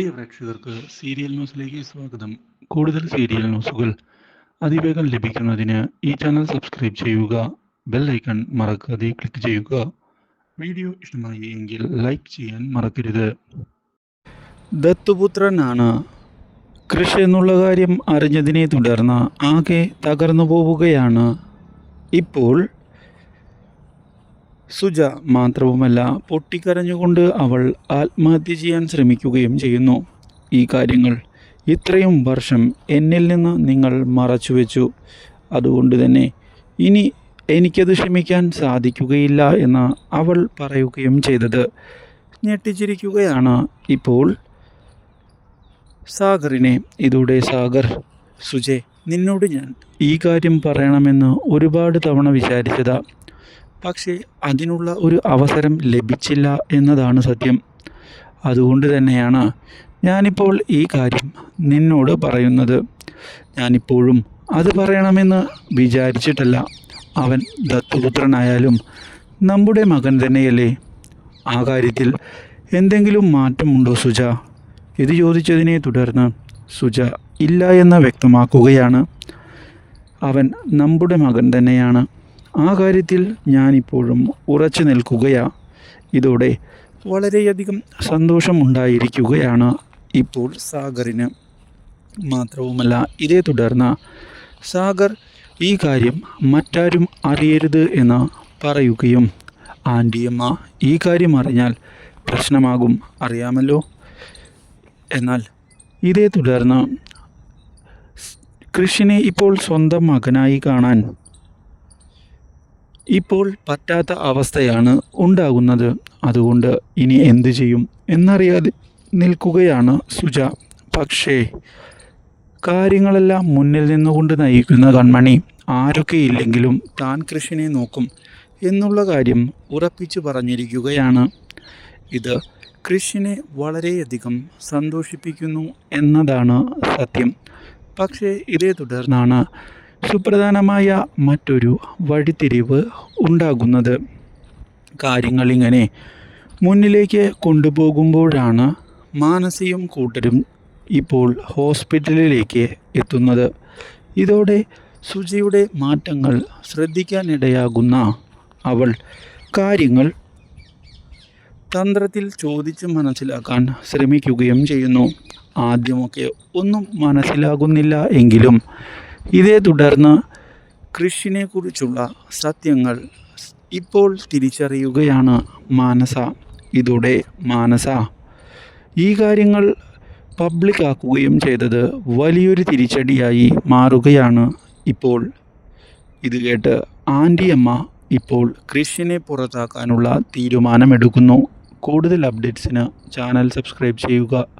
പ്രിയ പ്രേക്ഷകർക്ക് സീരിയൽ ന്യൂസിലേക്ക് സ്വാഗതം. കൂടുതൽ സീരിയൽ ന്യൂസുകൾ അതിവേഗം ലഭിക്കുന്നതിന് ഈ ചാനൽ സബ്സ്ക്രൈബ് ചെയ്യുക ബെൽ ഐക്കൺ മറക്കാതെ ക്ലിക്ക് ചെയ്യുക. വീഡിയോ ഇഷ്ടമായി എങ്കിൽ ലൈക്ക് ചെയ്യാൻ മറക്കരുത്. ദത്തുപുത്രനാണ്. കൃഷി എന്നുള്ള കാര്യം അറിഞ്ഞതിനെ തുടർന്ന് ആകെ തകർന്നു പോവുകയാണ് ഇപ്പോൾ സുജ മാത്രവുമല്ല പൊട്ടിക്കരഞ്ഞുകൊണ്ട് അവൾ ആത്മഹത്യ ചെയ്യാൻ ശ്രമിക്കുകയും ചെയ്യുന്നു. ഈ കാര്യങ്ങൾ ഇത്രയും വർഷം എന്നിൽ നിന്ന് നിങ്ങൾ മറച്ചു വെച്ചു. അതുകൊണ്ട് തന്നെ ഇനി എനിക്കത് ക്ഷമിക്കാൻ സാധിക്കുകയില്ല എന്ന് അവൾ പറയുകയും ചെയ്തത്. ഞെട്ടിച്ചിരിക്കുകയാണ് ഇപ്പോൾ സാഗറിനെ. ഇതോടെ സാഗർ സുജെ നിന്നോട് ഞാൻ ഈ കാര്യം പറയണമെന്ന് ഒരുപാട് തവണ വിചാരിച്ചതാ. പക്ഷേ അതിനുള്ള ഒരു അവസരം ലഭിച്ചില്ല എന്നതാണ് സത്യം. അതുകൊണ്ട് തന്നെയാണ് ഞാനിപ്പോൾ ഈ കാര്യം നിന്നോട് പറയുന്നത്. ഞാനിപ്പോഴും അത് പറയണമെന്ന് വിചാരിച്ചിട്ടല്ല. അവൻ ദത്തുപുത്രനായാലും നമ്മുടെ മകൻ തന്നെയല്ലേ? ആ കാര്യത്തിൽ എന്തെങ്കിലും മാറ്റമുണ്ടോ സുജ? ഇത് ചോദിച്ചതിനെ തുടർന്ന് സുജ ഇല്ല എന്ന് വ്യക്തമാക്കുകയാണ്. അവൻ നമ്മുടെ മകൻ തന്നെയാണ്. ആ കാര്യത്തിൽ ഞാനിപ്പോഴും ഉറച്ചു നിൽക്കുകയാ. ഇതോടെ വളരെയധികം സന്തോഷമുണ്ടായിരിക്കുകയാണ് ഇപ്പോൾ സാഗറിന്. മാത്രവുമല്ല ഇതേ തുടർന്ന് സാഗർ ഈ കാര്യം മറ്റാരും അറിയരുത് എന്ന് പറയുകയും ആന്റിയമ്മ ഈ കാര്യം അറിഞ്ഞാൽ പ്രശ്നമാകും അറിയാമല്ലോ? എന്നാൽ ഇതേ തുടർന്ന് കൃഷിനെ ഇപ്പോൾ സ്വന്തം മകനായി കാണാൻ ഇപ്പോൾ പറ്റാത്ത അവസ്ഥയാണ് ഉണ്ടാകുന്നത്. അതുകൊണ്ട് ഇനി എന്തു ചെയ്യും എന്നറിയാതെ നിൽക്കുകയാണ് സുജ. പക്ഷേ കാര്യങ്ങളെല്ലാം മുന്നിൽ നിന്നുകൊണ്ട് നയിക്കുന്ന കൺമണി ആരൊക്കെ ഇല്ലെങ്കിലും താൻ കൃഷിനെ നോക്കും എന്നുള്ള കാര്യം ഉറപ്പിച്ചു പറഞ്ഞിരിക്കുകയാണ്. ഇത് കൃഷിനെ വളരെയധികം സന്തോഷിപ്പിക്കുന്നു എന്നതാണ് സത്യം. പക്ഷേ ഇതേ തുടർന്നാണ് സുപ്രധാനമായ മറ്റൊരു വഴിത്തിരിവ് ഉണ്ടാകുന്നത്. കാര്യങ്ങളിങ്ങനെ മുന്നിലേക്ക് കൊണ്ടുപോകുമ്പോഴാണ് മാനസിയും കൂട്ടരും ഇപ്പോൾ ഹോസ്പിറ്റലിലേക്ക് എത്തുന്നത്. ഇതോടെ സുജിയുടെ മാറ്റങ്ങൾ ശ്രദ്ധിക്കാനിടയാകുന്ന അവൾ കാര്യങ്ങൾ തന്ത്രത്തിൽ ചോദിച്ച് മനസ്സിലാക്കാൻ ശ്രമിക്കുകയും ചെയ്യുന്നു. ആദ്യമൊക്കെ ഒന്നും മനസ്സിലാകുന്നില്ല എങ്കിലും ഇതേ തുടർന്ന് കൃഷിനെക്കുറിച്ചുള്ള സത്യങ്ങൾ ഇപ്പോൾ തിരിച്ചറിയുകയാണ് മാനസ. ഇതോടെ മാനസ ഈ കാര്യങ്ങൾ പബ്ലിക്കാക്കുകയും ചെയ്തത് വലിയൊരു തിരിച്ചടിയായി മാറുകയാണ് ഇപ്പോൾ. ഇത് കേട്ട് ആന്റിയമ്മ ഇപ്പോൾ കൃഷിനെ പുറത്താക്കാനുള്ള തീരുമാനമെടുക്കുന്നു. കൂടുതൽ അപ്ഡേറ്റ്സിന് ചാനൽ സബ്സ്ക്രൈബ് ചെയ്യുക.